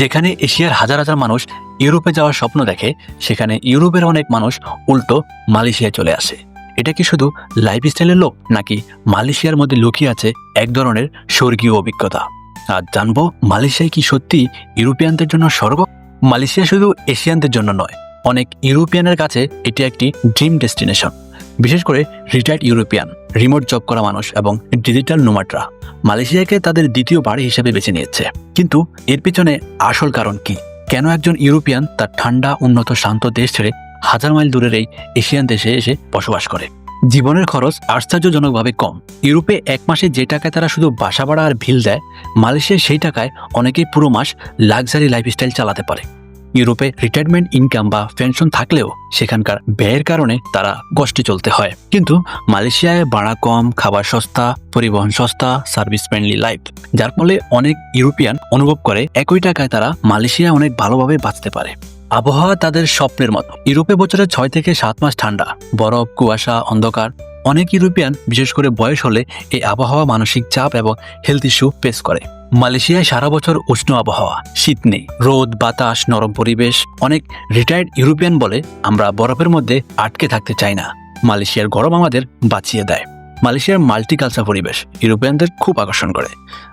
যেখানে এশিয়ার হাজার হাজার মানুষ ইউরোপে যাওয়ার স্বপ্ন দেখে, সেখানে ইউরোপের অনেক মানুষ উল্টো মালয়েশিয়ায় চলে আসে। এটা কি শুধু লাইফস্টাইলের লোক নাকি মালয়েশিয়ার মধ্যে লুকিয়ে আছে এক ধরনের স্বর্গীয় অভিজ্ঞতা? আর জানব মালয়েশিয়ায় কি সত্যি ইউরোপিয়ানদের জন্য স্বর্গ? মালয়েশিয়া শুধু এশিয়ানদের জন্য নয়, অনেক ইউরোপিয়ানের কাছে এটি একটি ড্রিম ডেস্টিনেশন বিশেষ করে রিটায়ার্ড ইউরোপিয়ান রিমোট জব করা মানুষ এবং ডিজিটাল নোমাটরা মালয়েশিয়াকে তাদের দ্বিতীয় বাড়ি হিসেবে বেছে নিয়েছে। কিন্তু এর পিছনে আসল কারণ কি? কেন একজন ইউরোপিয়ান তার ঠান্ডা, উন্নত, শান্ত দেশ ছেড়ে হাজার মাইল দূরের এই এশিয়ান দেশে এসে বসবাস করে? জীবনের খরচ আশ্চর্যজনকভাবে কম। ইউরোপে এক মাসে যে টাকায় তারা শুধু বাসা ভাড়া আর ভিল দেয়, মালয়েশিয়ায় সেই টাকায় অনেকেই পুরো মাস লাক্সারি লাইফস্টাইল চালাতে পারে। ইউরোপে রিটায়ারমেন্ট ইনকাম বা পেনশন থাকলেও সেখানকার ব্যয়ের কারণে তারা কষ্টে চলতে হয়। কিন্তু মালয়েশিয়ায় ভাড়া কম, খাবার সস্তা, পরিবহন সস্তা সার্ভিস ফ্রেন্ডলি লাইফ যার ফলে অনেক ইউরোপিয়ান অনুভব করে একই টাকায় তারা মালয়েশিয়ায় অনেক ভালোভাবে বাঁচতে পারে। আবহাওয়া তাদের স্বপ্নের মতো। ইউরোপে বছরে ছয় থেকে সাত মাস ঠান্ডা, বরফ, কুয়াশা, অন্ধকার। অনেক ইউরোপিয়ান, বিশেষ করে বয়স হলে এই আবহাওয়া মানসিক চাপ এবং হেলথ ইস্যু ফেস করে। মালয়েশিয়ায় সারা বছর উষ্ণ আবহাওয়া, শীত নেই। রোদ, বাতাস, নরম পরিবেশ, অনেক রিটায়ার্ড ইউরোপিয়ান বলে আমরা বরফের মধ্যে আটকে থাকতে চাই না। মালয়েশিয়ার গরম আমাদের বাঁচিয়ে দেয়। মালয়েশিয়ার মাল্টিকালচার পরিবেশ ইউরোপিয়ানদের খুব আকর্ষণ করে।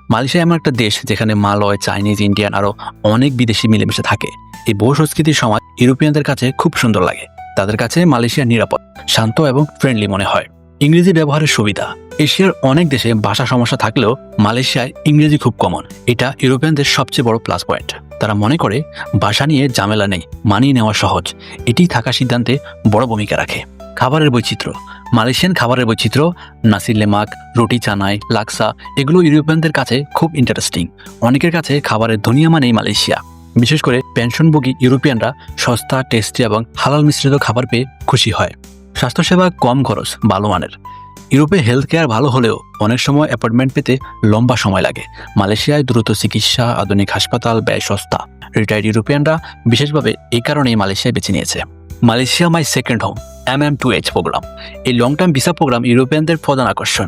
মালয়েশিয়া এমন একটা দেশ যেখানে মালয়, চাইনিজ, ইন্ডিয়ান আরও অনেক বিদেশি মিলেমিশে থাকে। এই বহু সংস্কৃতির সমাজ ইউরোপিয়ানদের কাছে খুব সুন্দর লাগে। তাদের কাছে মালয়েশিয়া নিরাপদ, শান্ত এবং ফ্রেন্ডলি মনে হয়। ইংরেজি ব্যবহারের সুবিধা এশিয়ার অনেক দেশে ভাষা সমস্যা থাকলেও মালয়েশিয়ায় ইংরেজি খুব কমন এটা ইউরোপিয়ানদের সবচেয়ে বড় প্লাস পয়েন্ট তারা মনে করে ভাষা নিয়ে ঝামেলা নেই, মানিয়ে নেওয়া সহজ। এটি থাকা সিদ্ধান্তে বড় ভূমিকা রাখে। খাবারের বৈচিত্র্য। মালয়েশিয়ান খাবারের বৈচিত্র্য, নাসির লেমাক, রুটি চানাই, লাক্সা, এগুলো ইউরোপিয়ানদের কাছে খুব ইন্টারেস্টিং অনেকের কাছে খাবারের দুনিয়া মানেই মালয়েশিয়া। বিশেষ করে পেনশনভোগী ইউরোপিয়ানরা সস্তা টেস্টি এবং হালাল মিশ্রিত খাবার পেয়ে খুশি হয়। স্বাস্থ্যসেবা কম খরচ, ভালো মানের। ইউরোপে হেলথ কেয়ার ভালো হলেও অনেক সময় অ্যাপয়েন্টমেন্ট পেতে লম্বা সময় লাগে। মালয়েশিয়ায় দ্রুত চিকিৎসা, আধুনিক হাসপাতাল ব্যয় সস্তা। রিটায়ার্ড ইউরোপিয়ানরা বিশেষভাবে এই কারণেই মালয়েশিয়ায় বেছে নিয়েছে। Malaysia my second home M M two H programme এই লং টার্ম ভিসা প্রোগ্রাম ইউরোপিয়ানদের প্রধান আকর্ষণ।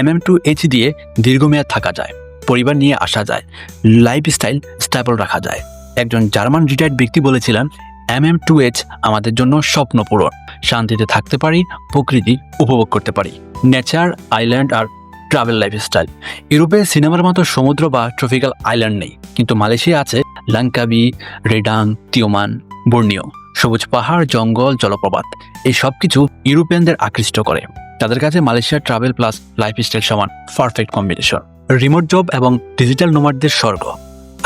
এম এম টু এইচ দিয়ে দীর্ঘমেয়াদ থাকা যায়, পরিবার নিয়ে আসা যায় লাইফস্টাইল স্টেবল রাখা যায়। একজন জার্মান রিটায়ার্ড ব্যক্তি বলেছিলেন এম এম টু এইচ আমাদের জন্য স্বপ্ন পূরণ। শান্তিতে থাকতে পারি, প্রকৃতি উপভোগ করতে পারি। নেচার, আইল্যান্ড আর ট্রাভেল লাইফস্টাইল। ইউরোপে সিনেমার মতো সমুদ্র বা ট্রপিক্যাল আইল্যান্ড নেই, কিন্তু মালয়েশিয়া আছে লাঙ্কাবি রেডাং, তিওমান, বর্নিও। সবুজ পাহাড়, জঙ্গল, জলপ্রপাত, এই সব কিছু ইউরোপিয়ানদের আকৃষ্ট করে। তাদের কাছে মালয়েশিয়ার ট্রাভেল প্লাস লাইফস্টাইল সমান পারফেক্ট কম্বিনেশন রিমোট জব এবং ডিজিটাল নোমারদের স্বর্গ।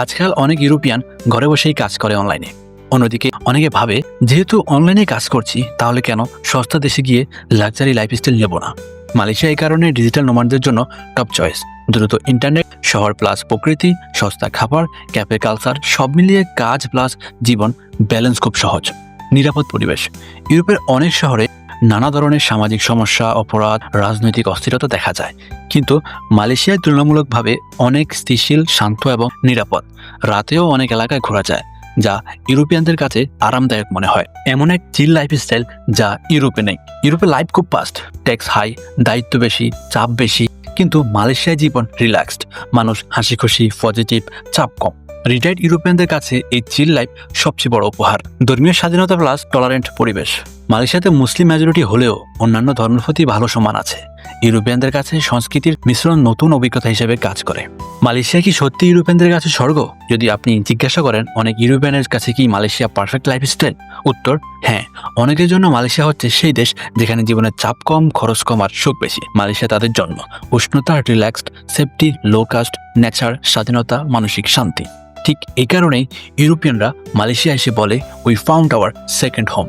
আজকাল অনেক ইউরোপিয়ান ঘরে বসেই কাজ করে অনলাইনে অন্যদিকে অনেকে ভাবে, যেহেতু অনলাইনে কাজ করছি, তাহলে কেন সস্তা দেশে গিয়ে লাক্সারি লাইফস্টাইল নেব না? মালয়েশিয়া এই কারণে ডিজিটাল নোমানদের জন্য টপ চয়েস দ্রুত ইন্টারনেট শহর প্লাস প্রকৃতি, সস্তা খাবার ক্যাফে কালচার সব মিলিয়ে কাজ প্লাস জীবন ব্যালেন্স খুব সহজ। নিরাপদ পরিবেশ। ইউরোপের অনেক শহরে নানা ধরনের সামাজিক সমস্যা, অপরাধ, রাজনৈতিক অস্থিরতা দেখা যায়। কিন্তু মালয়েশিয়ায় তুলনামূলকভাবে অনেক স্থিতিশীল, শান্ত এবং নিরাপদ। রাতেও অনেক এলাকায় ঘোরা যায়। যা ইউরোপিয়ানদের কাছে আরামদায়ক মনে হয়। এমন এক চিল লাইফ স্টাইল যা ইউরোপে নেই। ইউরোপে লাইফ খুব ফাস্ট ট্যাক্স হাই দায়িত্ব বেশি, চাপ বেশি, কিন্তু মালয়েশিয়ায় জীবন রিল্যাক্সড মানুষ হাসি খুশি পজিটিভ চাপ কম। রিটায়ার্ড ইউরোপিয়ানদের কাছে এই চিল লাইফ সবচেয়ে বড় উপহার। ধর্মীয় স্বাধীনতা প্লাস টলারেন্ট পরিবেশ। মালয়েশিয়াতে মুসলিম মেজরিটি হলেও অন্যান্য ধর্মের প্রতি ভালো সমান আছে। ইউরোপিয়ানদের কাছে সংস্কৃতির মিশ্রণ নতুন অভিজ্ঞতা হিসেবে কাজ করে। মালয়েশিয়া কি সত্যি ইউরোপিয়ানদের কাছে স্বর্গ? যদি আপনি জিজ্ঞাসা করেন, অনেক ইউরোপিয়ানের কাছে কি মালয়েশিয়া পারফেক্ট লাইফস্টাইল উত্তর হ্যাঁ। অনেকের জন্য মালয়েশিয়া হচ্ছে সেই দেশ যেখানে জীবনের চাপ কম, খরচ কম আর সুখ বেশি। মালয়েশিয়া তাদের জন্ম। উষ্ণতা relaxed safety low cost nature স্বাধীনতা, মানসিক শান্তি। ঠিক এই কারণেই ইউরোপিয়ানরা মালয়েশিয়া এসে বলে we found our second home